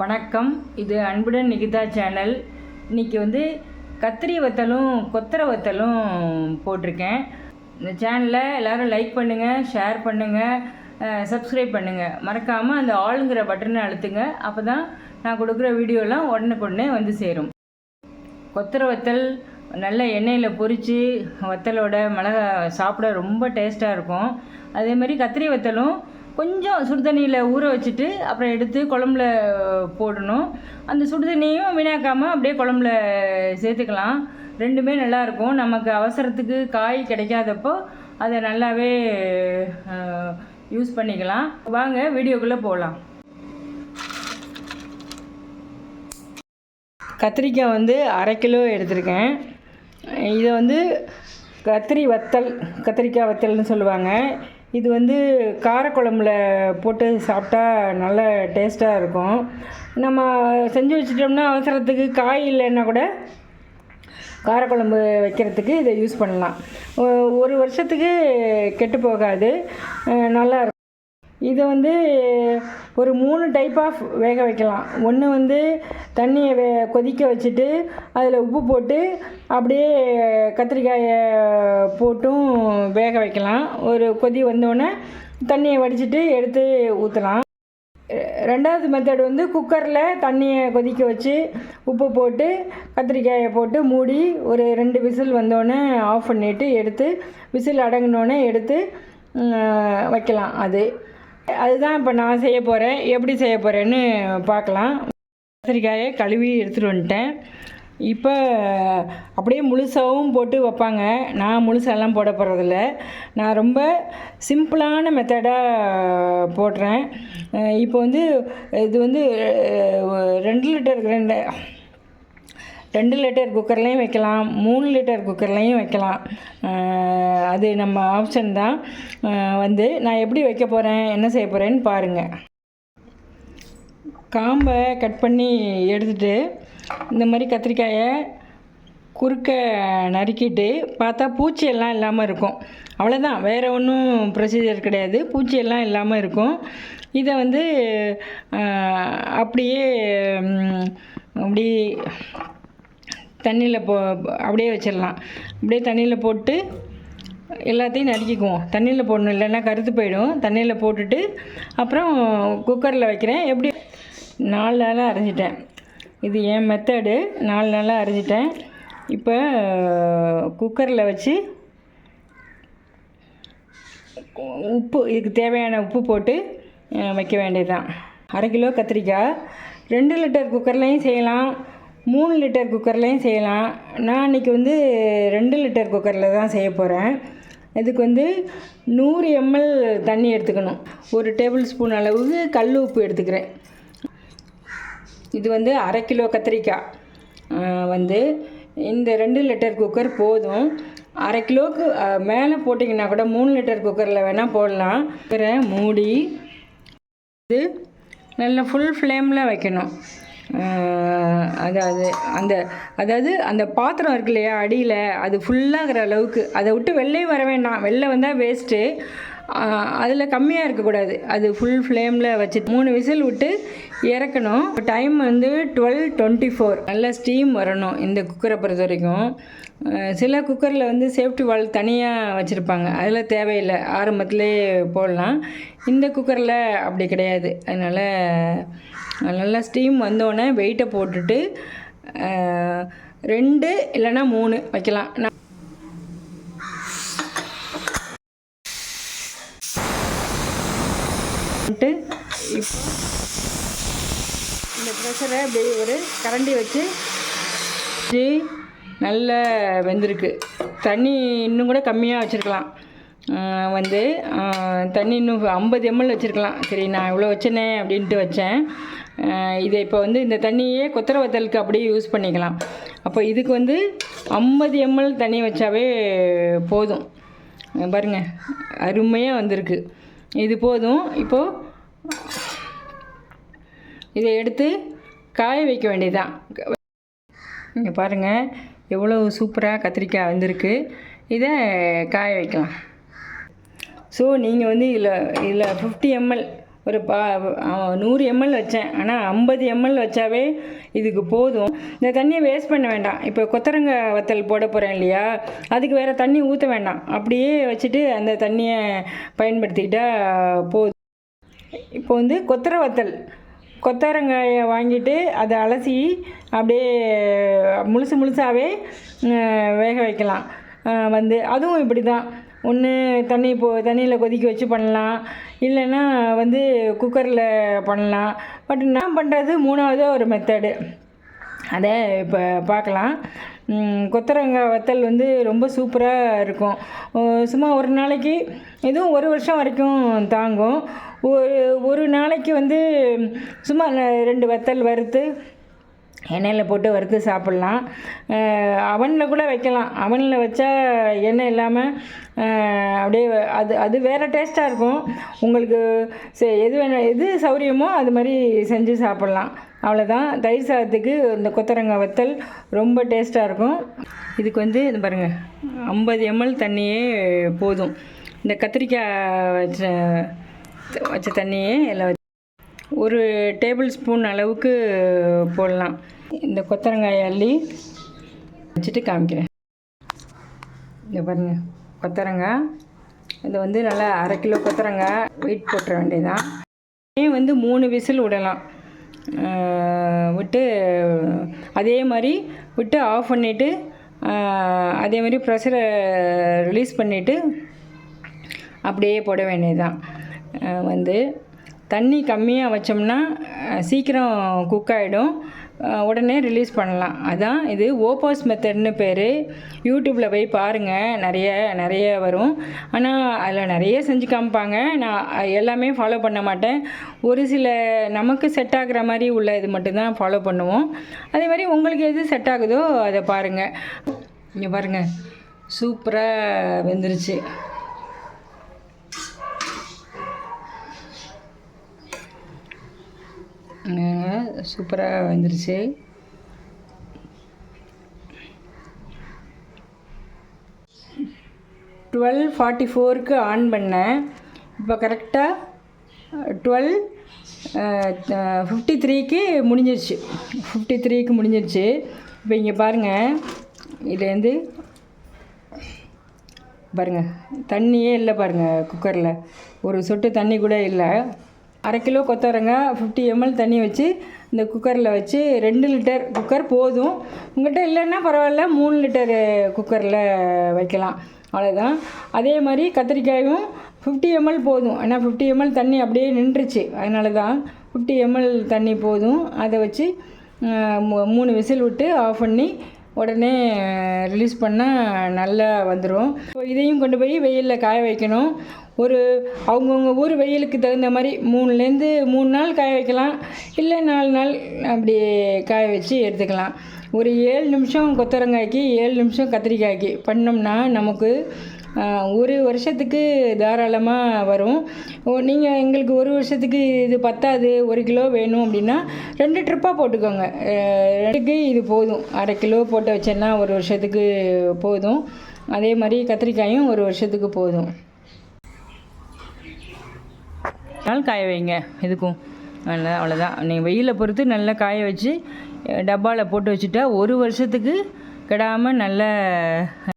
வணக்கம். இது அன்புடன் நிகிதா சேனல். இன்னைக்கு வந்து கத்திரி வத்தலும் கொத்தரை வத்தலும் போட்டிருக்கேன். இந்த சேனலை எல்லோரும் லைக் பண்ணுங்கள் ஷேர் பண்ணுங்கள் சப்ஸ்கிரைப் பண்ணுங்கள் மறக்காமல் அந்த ஆளுங்கிற பட்டனை அழுத்துங்க. அப்போ தான் நான் கொடுக்குற வீடியோலாம் உடனுக்குடனே வந்து சேரும். கொத்தரை வத்தல் நல்ல எண்ணெயில் பொரித்து வத்தலோட மிளகா சாப்பிட ரொம்ப டேஸ்ட்டாக இருக்கும். அதே மாதிரி கத்திரி வத்தலும் கொஞ்சம் சுடுதண்ணியில் ஊற வச்சுட்டு அப்புறம் எடுத்து குழம்புல போடணும். அந்த சுடுதண்ணியும் வீணாக்காமல் அப்படியே குழம்புல சேர்த்துக்கலாம். ரெண்டுமே நல்லாயிருக்கும் நமக்கு அவசரத்துக்கு காய் கிடைக்காதப்போ அதை நல்லாவே யூஸ் பண்ணிக்கலாம். வாங்க வீடியோக்குள்ளே போகலாம். கத்திரிக்காய் வந்து அரை கிலோ எடுத்திருக்கேன். இதை வந்து கத்திரி வத்தல் கத்திரிக்காய் வத்தல்னு சொல்லுவாங்க. இது வந்து காரக்குழம்புல போட்டு சாப்பிட்டா நல்ல டேஸ்ட்டாக இருக்கும். நம்ம செஞ்சு வச்சிட்டோம்னா அவசரத்துக்கு காய் இல்லைன்னா கூட காரக்குழம்பு வைக்கிறதுக்கு இதை யூஸ் பண்ணலாம். ஒ- ஒரு வருஷத்துக்கு கெட்டு போகாது. நல்லா இருக்கும். இதை வந்து ஒரு மூணு டைப் ஆஃப் வேக வைக்கலாம். ஒன்று வந்து தண்ணியை வே கொதிக்க வச்சுட்டு அதில் உப்பு போட்டு அப்படியே கத்திரிக்காயை போட்டும் வேக வைக்கலாம். ஒரு கொதி வந்தோடனே தண்ணியை வடிச்சிட்டு எடுத்து ஊற்றலாம் ரெண்டாவது மெத்தட் வந்து குக்கரில் தண்ணியை கொதிக்க வச்சு உப்பு போட்டு கத்திரிக்காயை போட்டு மூடி ஒரு ரெண்டு விசில் வந்தோடனே ஆஃப் பண்ணிவிட்டு எடுத்து விசில் அடங்கினோடனே எடுத்து வைக்கலாம். அது அதுதான் இப்போ நான் செய்ய போகிறேன் எப்படி செய்ய போகிறேன்னு பார்க்கலாம். கத்திரிக்காயை கழுவி எடுத்துகிட்டு வந்துட்டேன். இப்போ அப்படியே முழுசாகவும் போட்டு வைப்பாங்க. நான் முழுசாலாம் போட போகிறதில்ல நான் ரொம்ப சிம்பிளான மெத்தடாக போடுறேன். இப்போ வந்து இது வந்து ரெண்டு லிட்டர் ரெண்டு ரெண்டு லிட்டர் குக்கர்லேயும் வைக்கலாம் மூணு லிட்டர் குக்கர்லேயும் வைக்கலாம். அது நம்ம ஆப்ஷன் தான். வந்து நான் எப்படி வைக்க போகிறேன் என்ன செய்ய போகிறேன்னு பாருங்கள் காம்பை கட் பண்ணி எடுத்துட்டு இந்த மாதிரி கத்திரிக்காயை குறுக்க நறுக்கிட்டு பார்த்தா பூச்சி எல்லாம் இல்லாமல் இருக்கும். அவ்வளோதான் வேறு ஒன்றும் ப்ரொசீஜர் கிடையாது. பூச்சியெல்லாம் இல்லாமல் இருக்கும். இதை வந்து அப்படியே அப்படி தண்ணியில் போ அப்படியே வச்சிடலாம். அப்படியே தண்ணியில் போட்டு எல்லாத்தையும் நறுக்கிக்குவோம். தண்ணியில் போடணும் இல்லைன்னா கருத்து போயிடும். தண்ணியில் போட்டுட்டு அப்புறம் குக்கரில் வைக்கிறேன். எப்படி? நாலு நாளாக அரைஞ்சிட்டேன். இது என் மெத்தடு நாலு நாளாக அரைஞ்சிட்டேன். இப்போ குக்கரில் வச்சு உப்பு இதுக்கு தேவையான உப்பு போட்டு வைக்க வேண்டியதுதான். அரை கிலோ கத்திரிக்காய். ரெண்டு லிட்டர் குக்கர்லேயும் செய்யலாம். மூணு லிட்டர் குக்கர்லேயும் செய்யலாம். நான் இன்றைக்கி வந்து ரெண்டு லிட்டர் குக்கரில் தான் செய்ய போகிறேன் இதுக்கு வந்து நூறு எம்எல் தண்ணி எடுத்துக்கணும். ஒரு டேபிள் ஸ்பூன் அளவுக்கு கல் உப்பு எடுத்துக்கிறேன். இது வந்து அரை கிலோ கத்திரிக்காய். வந்து இந்த ரெண்டு லிட்டர் குக்கர் போதும். அரை கிலோக்கு மேலே போட்டிங்கன்னா கூட மூணு லிட்டர் குக்கரில் வேணால் போடலாம். குக்கரை மூடி இது நல்லா ஃபுல் ஃப்ளேமில் வைக்கணும். அதாவது அந்த அதாவது அந்த பாத்திரம் இருக்கு இல்லையா அடியில் அது ஃபுல்லாகிற அளவுக்கு. அதை விட்டு வெளிலையும் வர வேண்டாம். வெளில வந்தால் வேஸ்ட்டு அதில் கம்மியாக இருக்கக்கூடாது அது ஃபுல் ஃப்ளேமில் வச்சு மூணு விசில் விட்டு இறக்கணும். டைம் வந்து டுவெல் டுவெண்ட்டி ஃபோர் நல்லா ஸ்டீம் வரணும் இந்த குக்கரை பொறுத்த வரைக்கும். சில குக்கரில் வந்து சேஃப்டி வால் தனியாக வச்சுருப்பாங்க. அதில் தேவையில்லை. ஆரம்பத்திலே போடலாம். இந்த குக்கரில் அப்படி கிடையாது. அதனால் நல்லா ஸ்டீம் வந்தோடனே வெயிட்டை போட்டுட்டு ரெண்டு இல்லைன்னா மூணு வைக்கலாம் நான் வந்துட்டு இப்போ இந்த ப்ரெஷரை அப்படியே ஒரு கரண்டி வச்சு வச்சு நல்லா வெந்திருக்கு. தண்ணி இன்னும் கூட கம்மியாக வச்சுருக்கலாம். வந்து தண்ணி இன்னும் ஐம்பது எம்எல் வச்சுருக்கலாம். சரி நான் இவ்வளோ வச்சேனே அப்படின்ட்டு வச்சேன். இதை இப்போ வந்து இந்த தண்ணியே கொத்தரை வத்தலுக்கு அப்படியே யூஸ் பண்ணிக்கலாம். அப்போ இதுக்கு வந்து ஐம்பது எம்எல் தண்ணி வச்சாவே போதும். பாருங்கள் அருமையாக வந்திருக்கு. இது போதும். இப்போது இதை எடுத்து காய வைக்க வேண்டியதுதான். இங்கே பாருங்கள் எவ்வளோ சூப்பராக கத்திரிக்காய் வந்திருக்கு. இதை காய வைக்கலாம். ஸோ நீங்கள் வந்து இதில் இதில் ஃபிஃப்டி எம்எல் ஒரு பா நூறு எம்எல் வச்சேன். ஆனால் ஐம்பது எம்எல் வச்சாவே இதுக்கு போதும். இந்த தண்ணியை வேஸ்ட் பண்ண வேண்டாம். இப்போ கொத்தரங்காய் வத்தல் போட போகிறேன் இல்லையா? அதுக்கு வேறு தண்ணி ஊற்ற வேண்டாம். அப்படியே வச்சுட்டு அந்த தண்ணியை பயன்படுத்திக்கிட்டால் போதும். இப்போ வந்து கொத்தர வத்தல். கொத்தரங்காயை வாங்கிட்டு அதை அலசி அப்படியே முழுசு முழுசாகவே வேக வைக்கலாம். வந்து அதுவும் இப்படி தான் ஒன்று தண்ணி போ தண்ணியில் கொதிக்க வச்சு பண்ணலாம். இல்லைன்னா வந்து குக்கரில் பண்ணலாம். பட் நான் பண்ணுறது மூணாவது ஒரு மெத்தடு அதை இப்போ பார்க்கலாம் கொத்தரங்காய் வத்தல் வந்து ரொம்ப சூப்பராக இருக்கும். சும்மா ஒரு நாளைக்கு இதுவும் ஒரு வருஷம் வரைக்கும் தாங்கும். ஒரு ஒரு நாளைக்கு வந்து சும்மா ரெண்டு வத்தல் வறுத்து எண்ணெயில் போட்டு வறுத்து சாப்பிட்லாம். அவனில் கூட வைக்கலாம். அவனில் வச்சா எண்ணெய் இல்லாமல் அப்படியே அது அது வேறு டேஸ்ட்டாக இருக்கும். உங்களுக்கு சே- எது வேணும் எது சௌரியமோ அது மாதிரி செஞ்சு சாப்பிட்லாம். அவ்வளோதான் தயிர் சாதத்துக்கு இந்த கொத்தரங்காய் வத்தல் ரொம்ப டேஸ்ட்டாக இருக்கும். இதுக்கு வந்து இது பாருங்கள் ஐம்பது எம்எல் தண்ணியே போதும். இந்த கத்திரிக்காய் வச்ச வச்ச தண்ணியே எல்லாம் ஒரு டேபிள் ஸ்பூன் அளவுக்கு போடலாம். இந்த கொத்தரங்காயை அள்ளி வச்சுட்டு காமிக்கிறேன். இந்த பாருங்க கொத்தரங்காய். இது வந்து நல்லா அரை கிலோ கொத்தரங்காய். வெயிட் போட்டுற வேண்டியதுதான். ஏன் வந்து மூணு விசில் விடலாம். விட்டு அதே மாதிரி விட்டு ஆஃப் பண்ணிவிட்டு அதே மாதிரி ப்ரெஷரை ரிலீஸ் பண்ணிவிட்டு அப்படியே போட வேண்டியதுதான். வந்து தண்ணி கம்மியாக வச்சோம்னா சீக்கிரம் குக் ஆகிடும் உடனே ரிலீஸ் பண்ணலாம். அதான் இது ஓப்போஸ் மெத்தட்னு பேர். யூடியூப்பில் போய் பாருங்கள் நிறைய நிறைய வரும். ஆனால் அதில் நிறைய செஞ்சு காமிப்பாங்க. நான் எல்லாமே ஃபாலோ பண்ண மாட்டேன். ஒரு சில நமக்கு செட் ஆகுற மாதிரி உள்ள இது மட்டும்தான் ஃபாலோ பண்ணுவோம். அதே மாதிரி உங்களுக்கு எது செட் ஆகுதோ அதை பாருங்கள் இங்கே பாருங்கள் சூப்பராக வெந்துருச்சு. சூப்பராக வந்துருச்சு. டுவெல் ஃபார்ட்டி ஃபோருக்கு ஆன் பண்ணேன். இப்போ கரெக்டாக டுவெல் ஃபிஃப்டி த்ரீக்கு முடிஞ்சிருச்சு. ஃபிஃப்டி த்ரீக்கு முடிஞ்சிருச்சு. இப்போ இங்கே பாருங்கள் இதுலேருந்து பாருங்கள் தண்ணியே இல்லை பாருங்கள் குக்கரில் ஒரு சொட்டு தண்ணி கூட இல்லை. அரை கிலோ கொத்தவரங்காய் ஃபிஃப்டி எம்எல் தண்ணி வச்சு இந்த குக்கரில் வச்சு ரெண்டு லிட்டர் குக்கர் போதும். உங்கள்கிட்ட இல்லைன்னா பரவாயில்ல மூணு லிட்டர் குக்கரில் வைக்கலாம். அவ்வளோதான் அதே மாதிரி கத்திரிக்காயும் ஃபிஃப்டி எம்எல் போதும். ஏன்னா ஃபிஃப்டி எம்எல் தண்ணி அப்படியே நின்றுச்சு. அதனால தான் ஃபிஃப்டி எம்எல் தண்ணி போதும். அதை வச்சு மூணு விசில் விட்டு ஆஃப் பண்ணி உடனே ரிலீஸ் பண்ணால் நல்லா வந்துடும் இப்போ இதையும் கொண்டு போய் வெயிலில் காய வைக்கணும். ஒரு அவங்கவுங்க ஊர் வெயிலுக்கு தகுந்த மாதிரி மூணுலேருந்து மூணு நாள் காய வைக்கலாம். இல்லை நாலு நாள் அப்படி காய வச்சு எடுத்துக்கலாம். ஒரு ஏழு நிமிஷம் கொத்தரங்காய்க்கு ஏழு நிமிஷம் கத்திரிக்காய்க்கு பண்ணோம்னா நமக்கு ஒரு வருஷத்துக்கு தாராளமாக வரும். நீங்கள் எங்களுக்கு ஒரு வருஷத்துக்கு இது பத்தாது ஒரு கிலோ வேணும் அப்படின்னா ரெண்டு ட்ரிப்பாக போட்டுக்கோங்க. ரெண்டுக்கு இது போதும். அரை கிலோ போட்டு வச்சேன்னா ஒரு வருஷத்துக்கு போதும். அதே மாதிரி கத்திரிக்காயும் ஒரு வருஷத்துக்கு போதும். நாள் காய வைங்க. இதுக்கும். நல்லா அவ்வளோதான் நீங்கள் வெயிலை பொறுத்து நல்லா காய வச்சு டப்பாவில் போட்டு வச்சுட்டா ஒரு வருஷத்துக்கு கெடாமல் நல்ல